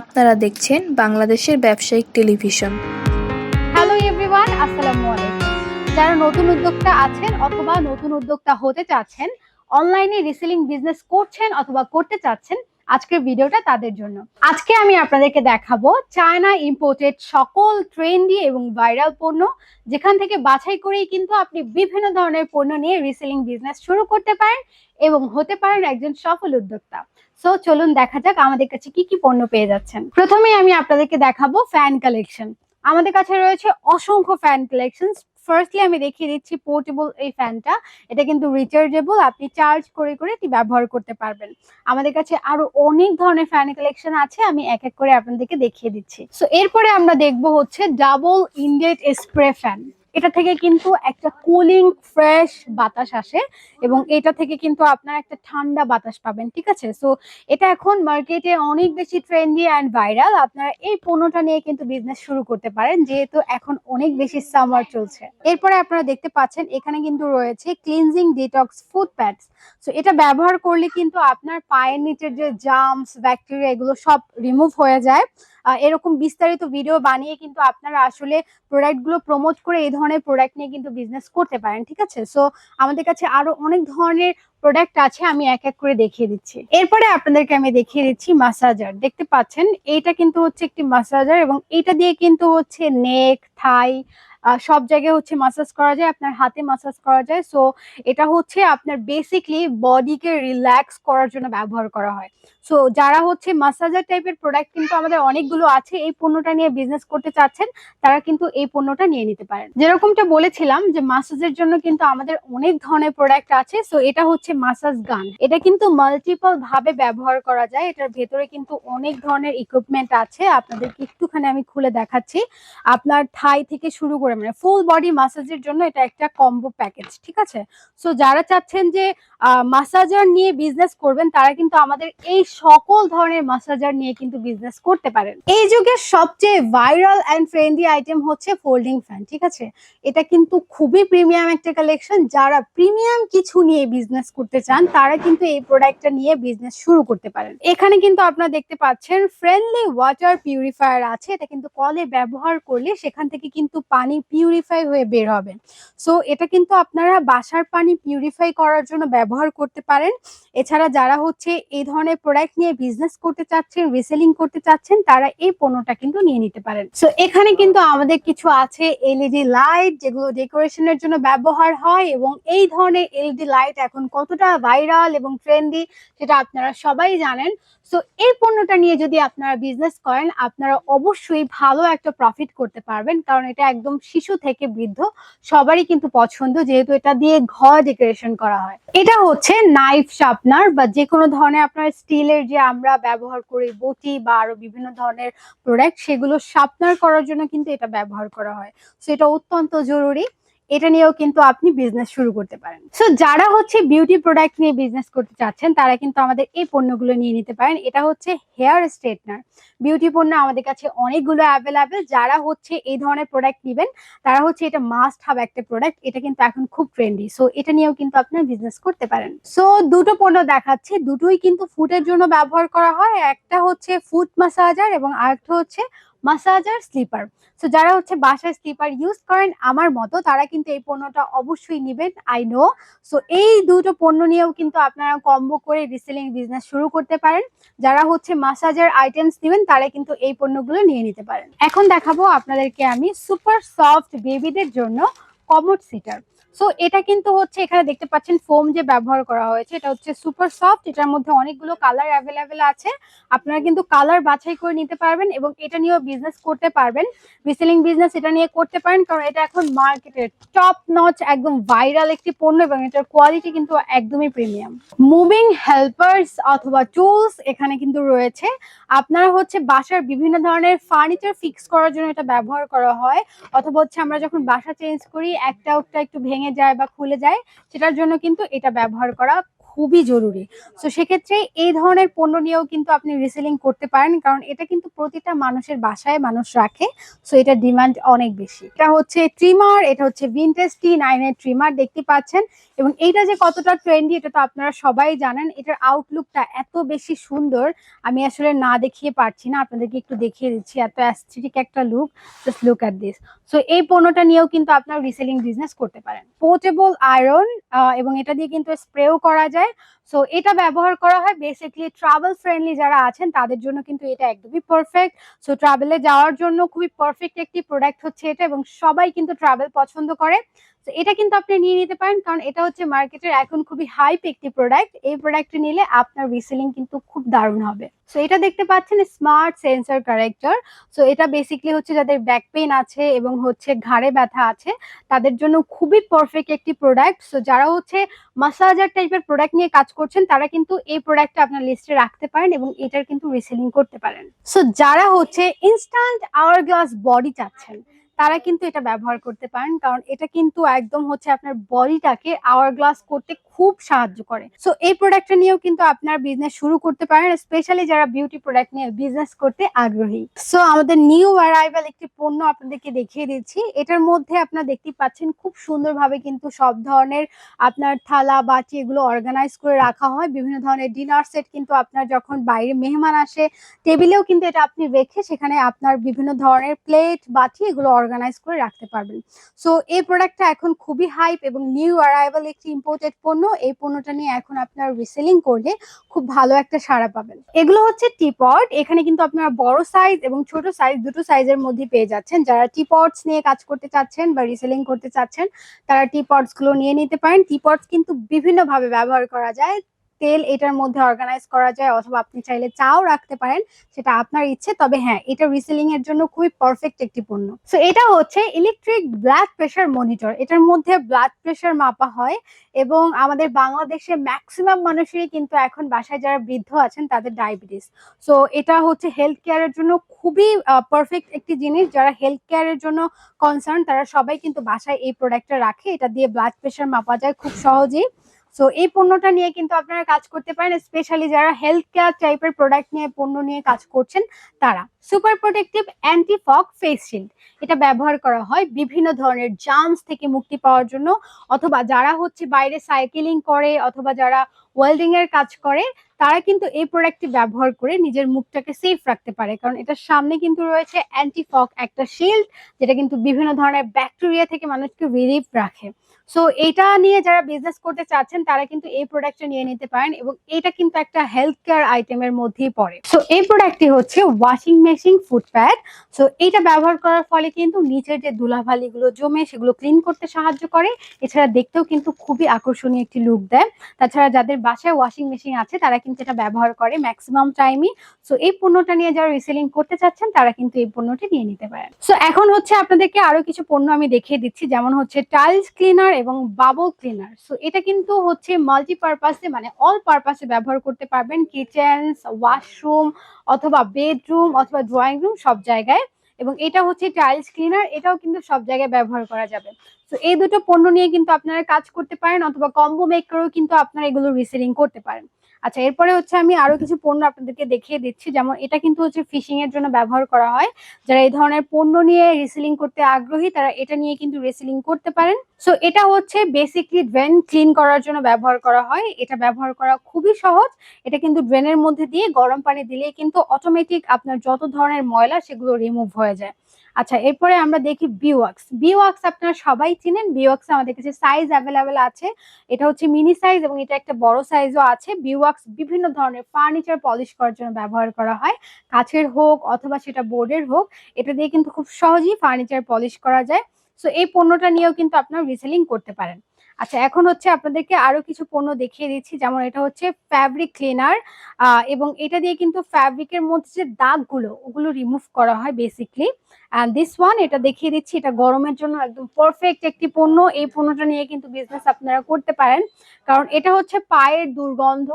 আপনারা দেখছেন বাংলাদেশের ব্যবসায়িক টেলিভিশন। হ্যালো এভরিওয়ান, আসসালামু আলাইকুম। যারা নতুন উদ্যোক্তা আছেন অথবা নতুন উদ্যোক্তা হতে চাচ্ছেন, অনলাইনে রিসেলিং বিজনেস করছেন অথবা করতে চাচ্ছেন আজকের ভিডিওটা তাদের জন্য। আজকে আমি আপনাদেরকে দেখাবো চায়না ইম্পোর্টেড সকল ট্রেন্ডি এবং ভাইরাল পণ্য, যেখান থেকে বাছাই করেই কিন্তু আপনি বিভিন্ন ধরনের পণ্য নিয়ে রিসেলিং বিজনেস শুরু করতে পারেন এবং হতে পারেন একজন সফল উদ্যোক্তা। সো চলুন দেখা যাক আমাদের কাছে কি কি পণ্য পেয়ে যাচ্ছেন। প্রথমে আমি আপনাদেরকে দেখাবো ফ্যান কালেকশন আমাদের কাছে রয়েছে অসংখ্য ফ্যান কালেকশন ফার্স্টলি আমি দেখিয়ে দিচ্ছি পোর্টেবল এই ফ্যানটা এটা কিন্তু রিচার্জেবল আপনি চার্জ করে করে এটি ব্যবহার করতে পারবেন। আমাদের কাছে আরও অনেক ধরনের ফ্যান কালেকশন আছে, আমি এক এক করে আপনাদেরকে দেখিয়ে দিচ্ছি। সো এরপরে আমরা দেখব হচ্ছে ডাবল ইন্ডেট স্প্রে ফ্যান এটা থেকে কিন্তু একটা কুলিং ফ্রেশ বাতাস আসে এবং এটা থেকে কিন্তু আপনার একটা ঠান্ডা বাতাস পাবেন, ঠিক আছে? সো এটা এখন মার্কেটে অনেক বেশি ট্রেন্ডি অ্যান্ড ভাইরাল আপনারা এই পণ্যটা নিয়ে কিন্তু বিজনেস শুরু করতে পারেন, যেহেতু এখন অনেক বেশি সামার চলছে। এরপরে আপনারা দেখতে পাচ্ছেন, এখানে কিন্তু রয়েছে cleansing detox food pads so এটা ব্যবহার করলে কিন্তু আপনার পায়ের নিচের যে জার্মস ব্যাকটেরিয়া এগুলো সব রিমুভ হয়ে যায়। এরকম বিস্তারিত ভিডিও বানিয়ে কিন্তু আপনারা আসলে প্রোডাক্টগুলো প্রমোট করে এই ধরনের প্রোডাক্ট নিয়ে কিন্তু বিজনেস করতে পারেন, ঠিক আছে? সো আমাদের কাছে আরও অনেক ধরনের প্রোডাক্ট আছে, আমি এক এক করে দেখিয়ে দিচ্ছি। এরপরে আপনাদেরকে আমি দেখিয়ে দিচ্ছি মাসাজার দেখতে পাচ্ছেন, এইটা কিন্তু হচ্ছে একটি মাসাজার এবং এটা দিয়ে কিন্তু হচ্ছে নেক থাই সব জায়গায় হচ্ছে মাসাজ করা যায়, আপনার হাতে মাসাজ করা যায়। সো এটা হচ্ছে আপনার বেসিকলি বডিকে রিল্যাক্স করার জন্য ব্যবহার করা হয়। সো যারা হচ্ছে মাসাজার টাইপের প্রোডাক্ট কিন্তু আমাদের অনেকগুলো আছে, এই পণ্যটা নিয়ে বিজনেস করতে চাচ্ছেন, তারা কিন্তু এই পণ্যটা নিয়ে নিতে পারেন। যেরকমটা বলেছিলাম যে মাসাজের জন্য কিন্তু আমাদের অনেক ধরনের প্রোডাক্ট আছে সো এটা হচ্ছে মাসাজ গান। এটা কিন্তু মাল্টিপল ভাবে ব্যবহার করা যায়, এটার ভেতরে কিন্তু অনেক ধরনের ইকুইপমেন্ট আছে, আপনাদেরকে একটুখানি আমি খুলে দেখাচ্ছি। আপনার থাই থেকে শুরু করে মানে ফুল বডি মাসাজের জন্য এটা একটা কম্বো প্যাকেজ ঠিক আছে? সো যারা চাচ্ছেন যে মাসাজার নিয়ে বিজনেস করবেন, তারা কিন্তু আমাদের এই সকল ধরনের মাসাজার নিয়ে কিন্তু বিজনেস করতে পারেন। এই যুগের সবচেয়ে ভাইরাল অ্যান্ড ফ্রেন্ডলি আইটেম হচ্ছে ফোল্ডিং ফ্যান ঠিক আছে? এটা কিন্তু খুবই প্রিমিয়াম একটা কালেকশন যারা প্রিমিয়াম কিছু নিয়ে বিজনেস করতে চান, তারা কিন্তু এই প্রোডাক্টটা নিয়ে বিজনেস শুরু করতে পারেন। এখানে কিন্তু আপনারা দেখতে পাচ্ছেন ফ্রেন্ডলি ওয়াটার পিউরিফায়ার আছে। এটা কিন্তু কলে ব্যবহার করলে সেখান থেকে কিন্তু পানি পিউরিফাই হয়ে বের হবে সো এটা কিন্তু আপনারা বাসার পানি পিউরিফাই করার জন্য ব্যবহার করতে পারেন। এছাড়া যারা হচ্ছে এই ধরনের প্রোডাক্ট নিয়ে বিজনেস করতে চাচ্ছেন রিসেলিং করতে চাচ্ছেন, তারা এই পণ্যটা কিন্তু নিয়ে নিতে পারেন। সো এখানে কিন্তু আমাদের কিছু আছে এলইডি লাইট যেগুলো ডেকোরেশনের জন্য ব্যবহার হয়, এবং এই ধরনের এলইডি লাইট এখন কতটা ভাইরাল এবং ট্রেন্ডি সেটা আপনারা সবাই জানেন। সো এই পণ্যটা নিয়ে যদি আপনারা বিজনেস করেন, আপনারা অবশ্যই ভালো একটা প্রফিট করতে পারবেন, কারণ এটা একদম শিশু থেকে বৃদ্ধ, সবারই কিন্তু পছন্দ, যেহেতু এটা দিয়ে ঘর ডেকোরেশন করা হয়। এটা হচ্ছে নাইফ শার্পনার বা যে কোনো ধরনের আপনার স্টিলের যে আমরা ব্যবহার করি, বটি বা আরও বিভিন্ন ধরনের প্রোডাক্ট সেগুলো শার্পনার করার জন্য কিন্তু এটা ব্যবহার করা হয়। সো এটা অত্যন্ত জরুরি। এটা নিয়েও কিন্তু আপনি বিজনেস শুরু করতে পারেন। সো যারা হচ্ছে বিউটি প্রোডাক্ট নিয়ে বিজনেস করতে চাচ্ছেন, তারা কিন্তু আমাদের এই পণ্যগুলো নিয়ে নিতে পারেন। এটা হচ্ছে হেয়ার স্ট্রেটনার বিউটি পণ্য আমাদের কাছে অনেকগুলো অ্যাভেলেবেল যারা হচ্ছে এই ধরনের প্রোডাক্ট নেবেন, তারা হচ্ছে এটা মাস্ট হাব একটা প্রোডাক্ট এটা কিন্তু এখন খুব ট্রেন্ডি সো এটা নিয়েও কিন্তু আপনার বিজনেস করতে পারেন। সো দুটো পণ্য দেখাচ্ছে। দুটোই কিন্তু ফুটের জন্য ব্যবহার করা হয়। একটা হচ্ছে ফুট মাসাজার এবং আরেকটা হচ্ছে মাসাজার স্লিপার সো যারা হচ্ছে বাসায় স্লিপার ইউজ করেন, আমার মতো তারা কিন্তু এই পণ্যটা অবশ্যই নেবেন আই নো সো এই দুটো পণ্য নিয়েও কিন্তু আপনারা কম্বো করে রিসেলিং বিজনেস শুরু করতে পারেন। যারা হচ্ছে মাসাজার আইটেমস নেবেন, তারা কিন্তু এই পণ্যগুলো নিয়ে নিতে পারেন। এখন দেখাবো আপনাদেরকে আমি সুপার সফট বেবিদের জন্য কমোড সিটার সো এটা কিন্তু হচ্ছে এখানে দেখতে পাচ্ছেন ফোম যে ব্যবহার করা হয়েছে, এটা হচ্ছে সুপার সফট এটার মধ্যে অনেকগুলো কালার অ্যাভেলেবেল আছে। আপনারা কিন্তু কালার বাছাই করে নিতে পারবেন এবং এটা নিয়েও বিজনেস করতে পারবেন। রিসেলিং বিজনেস এটা নিয়ে করতে পারেন, কারণ এটা এখন মার্কেটের টপ নচ একদম ভাইরাল একটি পণ্য এবং এটার কোয়ালিটি কিন্তু একদমই প্রিমিয়াম মুভিং হেল্পার্স অথবা টুলস এখানে কিন্তু রয়েছে। আপনারা হচ্ছে বাসার বিভিন্ন ধরনের ফার্নিচার ফিক্স করার জন্য এটা ব্যবহার করা হয়, অথবা হচ্ছে আমরা যখন বাসা চেঞ্জ করি, একটা একটা একটু ভেঙে যায় বা খুলে যায় সেটার জন্য কিন্তু এটা ব্যবহার করা খুবই জরুরি। সো সেক্ষেত্রে এই ধরনের পণ্য নিয়েও কিন্তু আপনি রিসেলিং করতে পারেন, কারণ এটা কিন্তু প্রতিটা মানুষের বাসায় মানুষ রাখে। সো এটা ডিমান্ড অনেক বেশি। এটা হচ্ছে ট্রিমার এটা হচ্ছে ভিনটেজ টি নাইনের ট্রিমার দেখতে পাচ্ছেন। এবং এইটা যে কতটা ট্রেন্ডি এটা তো আপনারা সবাই জানেন। এটার আউটলুকটা এত বেশি সুন্দর, আমি আসলে না দেখিয়ে পারছি না। আপনাদেরকে একটু দেখিয়ে দিচ্ছি, এত অ্যাস্থেটিক একটা look just look at this so এই পণ্যটা নিয়েও কিন্তু আপনার রিসেলিং বিজনেস করতে পারেন। পোর্টেবল আয়রন এবং এটা দিয়ে কিন্তু স্প্রেও করা যায়। সো এটা ব্যবহার করা হয় বেসিকলি ট্রাভেল ফ্রেন্ডলি যারা আছেন, তাদের জন্য কিন্তু এটা একদমই পারফেক্ট সো ট্রাভেলে যাওয়ার জন্য খুবই পারফেক্ট একটি প্রোডাক্ট হচ্ছে এটা এবং সবাই কিন্তু ট্রাভেল পছন্দ করে। তো এটা কিন্তু আপনি নিয়ে নিতে পারেন, কারণ এটা হচ্ছে মার্কেটের এখন খুবই হাইপ একটি প্রোডাক্ট এই প্রোডাক্টটি নিলে আপনার রিসেলিং কিন্তু খুব দারুণ হবে। সো এটা দেখতে পাচ্ছেন স্মার্ট সেন্সর কারেক্টর সো এটা বেসিকলি হচ্ছে যাদের ব্যাক পেইন আছে এবং হচ্ছে ঘাড়ে ব্যথা আছে, তাদের জন্য খুবই পারফেক্ট একটি প্রোডাক্ট সো যারা হচ্ছে মাসাজার টাইপের প্রোডাক্ট নিয়ে কাজ করছেন, তারা কিন্তু এই প্রোডাক্টটা আপনার লিস্টে রাখতে পারেন এবং এটার কিন্তু রিসেলিং করতে পারেন। সো যারা হচ্ছে ইনস্ট্যান্ট আওয়ার গ্লাস বডি চাচ্ছেন, তারা কিন্তু এটা ব্যবহার করতে পারেন, কারণ এটা কিন্তু একদম হচ্ছে আপনার বডিটাকে আওয়ার গ্লাস করতে খুব সাহায্য করে। সো এই প্রোডাক্টটা নিয়েও কিন্তু আপনার বিজনেস শুরু করতে পারেন স্পেশালি যারা বিউটি প্রোডাক্ট নিয়ে বিজনেস করতে আগ্রহী। সো আমাদের নিউ অ্যারাইভাল একটি পণ্য আপনাদেরকে দেখিয়ে দিচ্ছি। এটার মধ্যে আপনারা দেখতে পাচ্ছেন খুব সুন্দরভাবে কিন্তু সব ধরনের আপনার থালা, বাটি এগুলো অর্গানাইজ করে রাখা হয়। বিভিন্ন ধরনের ডিনার সেট কিন্তু আপনার যখন বাইরে মেহমান আসে, টেবিলেও কিন্তু এটা আপনি রেখে সেখানে আপনার বিভিন্ন ধরনের প্লেট বাটি এগুলো অর্গানাইজ করে রাখতে পারবেন। সো এই প্রোডাক্টটা এখন খুবই হাইপ এবং নিউ অ্যারাইভাল একটি ইম্পোর্টেড পণ্য। এই পণ্যটা নিয়ে এখন আপনারা রিসেলিং করলে খুব ভালো একটা সাড়া পাবেন। এগুলো হচ্ছে টিপট এখানে কিন্তু আপনারা বড় সাইজ এবং ছোট সাইজ দুটো সাইজের মধ্যে পেয়ে যাচ্ছেন। যারা টিপটস নিয়ে কাজ করতে চাচ্ছেন বা রিসেলিং করতে চাচ্ছেন, তারা টিপটসগুলো নিয়ে নিতে পারেন। টিপটস কিন্তু বিভিন্নভাবে ব্যবহার করা যায়। তেল এটার মধ্যে অর্গানাইজ করা যায় অথবা আপনি চাইলে চাও রাখতে পারেন, সেটা আপনার ইচ্ছে। তবে হ্যাঁ এটা রিসেলিং এর জন্য খুবই পারফেক্ট একটি পণ্য। সো এটা হচ্ছে ইলেকট্রিক ব্লাড প্রেশার মনিটর এটার মধ্যে ব্লাড প্রেশার মাপা হয় এবং আমাদের বাংলাদেশে ম্যাক্সিমাম মানুষেরই কিন্তু এখন বাসায় যারা বৃদ্ধ আছেন, তাদের ডায়াবেটিস সো এটা হচ্ছে হেলথ কেয়ারের জন্য খুবই পারফেক্ট একটি জিনিস। যারা হেলথ কেয়ারের জন্য কনসার্ন তারা সবাই কিন্তু বাসায় এই প্রোডাক্টটা রাখে। এটা দিয়ে ব্লাড প্রেশার মাপা যায় খুব সহজেই। সো এই পণ্যটা নিয়ে কিন্তু আপনারা কাজ করতে পারেন স্পেশালি যারা হেলথ কেয়ার টাইপের প্রোডাক্ট নিয়ে, পণ্য নিয়ে কাজ করছেন তারা। Super protective anti fog face shield এটা ব্যবহার করা হয় বিভিন্ন ধরনের জার্মস থেকে মুক্তি পাওয়ার জন্য, অথবা যারা হচ্ছে বাইরে সাইকেলিং করে, অথবা যারা ওয়েল্ডিং এর কাজ করে, তারা কিন্তু এই প্রোডাক্টটি ব্যবহার করে নিজের মুখটাকে সেফ রাখতে পারে। কারণ এটার সামনে কিন্তু রয়েছে অ্যান্টি ফগ একটা শিল্ড যেটা কিন্তু বিভিন্ন ধরনের ব্যাকটেরিয়া থেকে মানুষকে রিলিফ রাখে। সো এটা নিয়ে যারা বিজনেস করতে চাচ্ছেন, তারা কিন্তু এই প্রোডাক্টটা নিয়ে নিতে পারেন এবং এটা কিন্তু একটা হেলথ কেয়ার আইটেমের মধ্যেই পড়ে। সো এই প্রোডাক্টটি হচ্ছে washing machine food pad so এটা ব্যবহার করার ফলে কিন্তু নিচের যে ধুলাবালিগুলো জমে, সেগুলো ক্লিন করতে সাহায্য করে। এছাড়া দেখতেও কিন্তু খুবই আকর্ষণীয় একটি লুক দেয়। তাছাড়া যাদের বাসায় ওয়াশিং মেশিন আছে, তারা কিন্তু এটা ব্যবহার করে ম্যাক্সিমাম টাইমই সো এই পণ্যটা নিয়ে যারা রিসেলিং করতে চাচ্ছেন, তারা কিন্তু এই পণ্যটি নিয়ে নিতে পারেন। সো এখন হচ্ছে আপনাদেরকে আরও কিছু পণ্য আমি দেখিয়ে দিচ্ছি। যেমন হচ্ছে টাইলস ক্লিনার এবং বাবল ক্লিনার সো এটা কিন্তু হচ্ছে মাল্টিপারপাসে মানে অল পারপাসে ব্যবহার করতে পারবেন কিচেন্স ওয়াশরুম অথবা বেডরুম অথবা ড্রয়িং রুম সব জায়গায়। এবং এটা হচ্ছে টাইলস ক্লিনার এটাও কিন্তু সব জায়গায় ব্যবহার করা যাবে। তো এই দুটো পণ্য নিয়ে কিন্তু আপনারা কাজ করতে পারেন অথবা কম্বো মেক করেও কিন্তু আপনারা এগুলো রিসেলিং করতে পারেন। আচ্ছা এরপরে হচ্ছে আমি আরও কিছু পণ্য আপনাদেরকে দেখিয়ে দিচ্ছি। যেমন এটা কিন্তু হচ্ছে ফিশিং এর জন্য ব্যবহার করা হয়। যারা এই ধরনের পণ্য নিয়ে রিসেলিং করতে আগ্রহী, তারা এটা নিয়ে কিন্তু রিসেলিং করতে পারেন। সো এটা হচ্ছে বেসিকলি ড্রেন ক্লিন করার জন্য ব্যবহার করা হয়। এটা ব্যবহার করা খুবই সহজ। এটা কিন্তু ড্রেনের মধ্যে দিয়ে গরম পানি দিলেই কিন্তু অটোমেটিক আপনার যত ধরনের ময়লা সেগুলো রিমুভ হয়ে যায়। আচ্ছা এরপরে আমরা দেখি বিওয়াক্স বিওয়াক্স আপনারা সবাই চিনেন। বিওয়াক্স আমাদের কাছে সাইজ অ্যাভেলেবেল আছে। এটা হচ্ছে মিনি সাইজ এবং এটা একটা বড় সাইজও আছে। বিওয়াক্স বিভিন্ন ধরনের ফার্নিচার পলিশ করার জন্য ব্যবহার করা হয়। কাছের হোক অথবা সেটা বোর্ডের হোক, এটা দিয়ে কিন্তু খুব সহজেই ফার্নিচার পলিশ করা যায়। সো এই পণ্যটা নিয়েও কিন্তু আপনারা রিসেলিং করতে পারেন। আচ্ছা এখন হচ্ছে আপনাদেরকে আরও কিছু পণ্য দেখিয়ে দিচ্ছি। যেমন এটা হচ্ছে ফ্যাব্রিক ক্লিনার এবং এটা দিয়ে কিন্তু ফ্যাব্রিকের মধ্যে যে দাগগুলো, ওগুলো রিমুভ করা হয় বেসিকলি দিস ওয়ান এটা দেখিয়ে দিচ্ছি, এটা গরমের জন্য একদম পারফেক্ট একটি পণ্য। এই পণ্যটা নিয়ে কিন্তু বিজনেস আপনারা করতে পারেন। কারণ এটা হচ্ছে পায়ের দুর্গন্ধ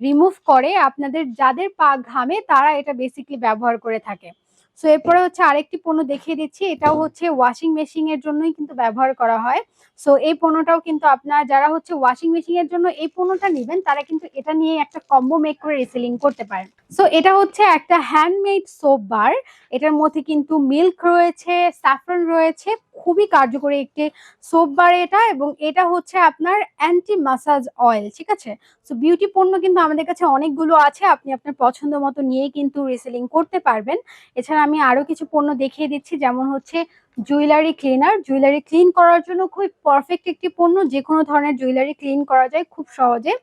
রিমুভ করে আপনাদের যাদের পা ঘামে, তারা এটা বেসিকলি ব্যবহার করে থাকে। সো এরপরে হচ্ছে আরেকটি পণ্য দেখিয়ে দিচ্ছি। এটাও হচ্ছে ওয়াশিং মেশিন এর জন্যই কিন্তু ব্যবহার করা হয়। সো এই পণ্যটাও কিন্তু আপনার যারা হচ্ছে ওয়াশিং মেশিন এর জন্য এই পণ্যটা নেবেন, তারা কিন্তু এটা নিয়ে একটা কম্বো মেক করে রিসেলিং করতে পারেন। সো এটা হচ্ছে একটা হ্যান্ডমেড সোপ বার এটার মধ্যে কিন্তু মিল্ক রয়েছে স্যাফরন রয়েছে, খুবই কার্যকরী একটি সোপ বার এটা এবং এটা হচ্ছে আপনার অ্যান্টি মাসাজ অয়েল ঠিক আছে? সো বিউটি পণ্য কিন্তু আমাদের কাছে অনেকগুলো আছে। আপনি আপনার পছন্দ মতো নিয়ে কিন্তু রিসেলিং করতে পারবেন। এছাড়া আমি আরও কিছু পণ্য দেখিয়ে দিচ্ছি যেমন হচ্ছে জুয়েলারি ক্লিনার। জুয়েলারি ক্লিন করার জন্য খুব পারফেক্ট একটি পণ্য। যে কোনো ধরনের জুয়েলারি ক্লিন করা যায় খুব সহজে।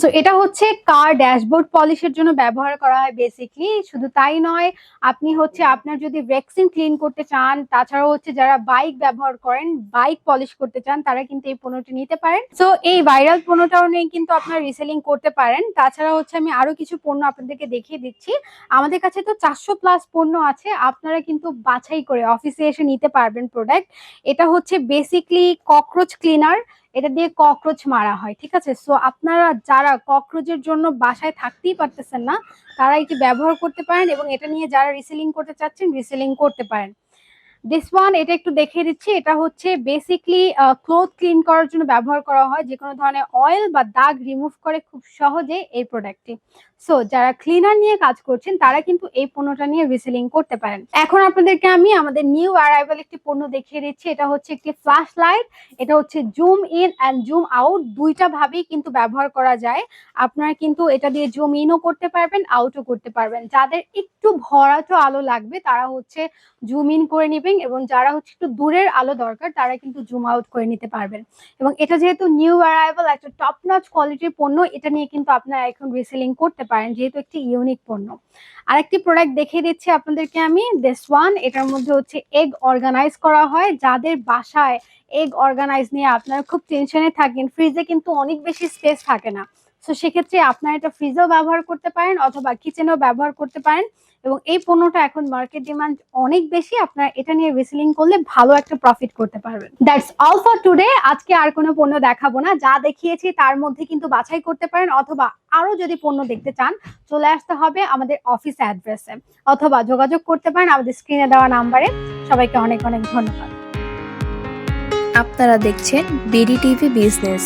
সো এটা হচ্ছে কার ড্যাশবোর্ড পলিশের জন্য ব্যবহার করা হয় বেসিকলি শুধু তাই নয়, আপনি হচ্ছে আপনার যদি ভ্যাকসিন ক্লিন করতে চান, তাছাড়াও হচ্ছে যারা বাইক ব্যবহার করেন বাইক পলিশ করতে চান, তারা কিন্তু এই পণ্যটি নিতে পারেন। সো এই ভাইরাল পণ্যটাও নিয়ে কিন্তু আপনারা রিসেলিং করতে পারেন। তাছাড়া হচ্ছে আমি আরও কিছু পণ্য আপনাদেরকে দেখিয়ে দিচ্ছি। আমাদের কাছে তো চারশো প্লাস পণ্য আছে। আপনারা কিন্তু বাছাই করে অফিসে এসে নিতে পারবেন প্রোডাক্ট এটা হচ্ছে বেসিকলি ককরোচ ক্লিনার এটা দিয়ে ককরোচ মারা হয়, ঠিক আছে? সো আপনারা যারা ককরোচের জন্য বাসায় থাকতেই পারতেছেন না, তারা এটি ব্যবহার করতে পারেন এবং এটা নিয়ে যারা রিসেলিং করতে চাচ্ছেন রিসেলিং করতে পারেন। দিস ওয়ান এটা একটু দেখিয়ে দিচ্ছি, এটা হচ্ছে বেসিকলি ক্লোথ ক্লিন করার জন্য ব্যবহার করা হয় যে কোনো ধরনের অয়েল বা দাগ রিমুভ করে খুব সহজে এই প্রোডাক্টটি সো যারা ক্লিনার নিয়ে কাজ করছেন, তারা কিন্তু এই পণ্যটা নিয়ে রিসেলিং করতে পারেন। এখন আপনাদেরকে আমি আমাদের নিউ অ্যারাইভাল একটি পণ্য দেখিয়ে দিচ্ছি। এটা হচ্ছে একটি ফ্ল্যাশ লাইট এটা হচ্ছে zoom in and zoom out দুইটা ভাবেই কিন্তু ব্যবহার করা যায়। আপনারা কিন্তু এটা দিয়ে জুম ইনও করতে পারবেন আউটও করতে পারবেন। যাদের একটু ভরাটো আলো লাগবে, তারা হচ্ছে জুম ইন করে নেবেন এবং যারা হচ্ছে একটু দূরের আলো দরকার, তারা কিন্তু জুম আউট করে নিতে পারবেন। এবং এটা যেহেতু নিউ অ্যারাইভাল একটা টপ নচ কোয়ালিটির পণ্য, এটা নিয়ে কিন্তু আপনারা এখন রিসেলিং করতে পারেন, যেহেতু একটি ইউনিক পণ্য। আরেকটি প্রোডাক্ট দেখিয়ে দিচ্ছি আপনাদেরকে আমি দিস ওয়ান এটার মধ্যে হচ্ছে এগ অর্গানাইজ করা হয়। যাদের বাসায় এগ অর্গানাইজ নিয়ে আপনারা খুব টেনশনে থাকেন ফ্রিজে কিন্তু অনেক বেশি স্পেস থাকে না। তো সেক্ষেত্রে আপনারা এটা ফ্রিজেও ব্যবহার করতে পারেন অথবা কিচেনেও ব্যবহার করতে পারেন। এবং এই পণ্যটা এখন মার্কেট ডিমান্ড অনেক বেশি, আপনারা এটা নিয়ে রিসেলিং করলে ভালো একটা প্রফিট করতে পারবেন। দ্যাটস অল ফর টুডে আজকে আর কোনো পণ্য দেখাবো না। যা দেখিয়েছি তার মধ্যে কিন্তু বাছাই করতে পারেন অথবা আরও যদি পণ্য দেখতে চান, চলে আসতে হবে আমাদের অফিস অ্যাড্রেসে অথবা যোগাযোগ করতে পারেন আমাদের স্ক্রিনে দেওয়া নাম্বারে। সবাইকে অনেক অনেক ধন্যবাদ। আপনারা দেখছেন বিডি টিভি বিজনেস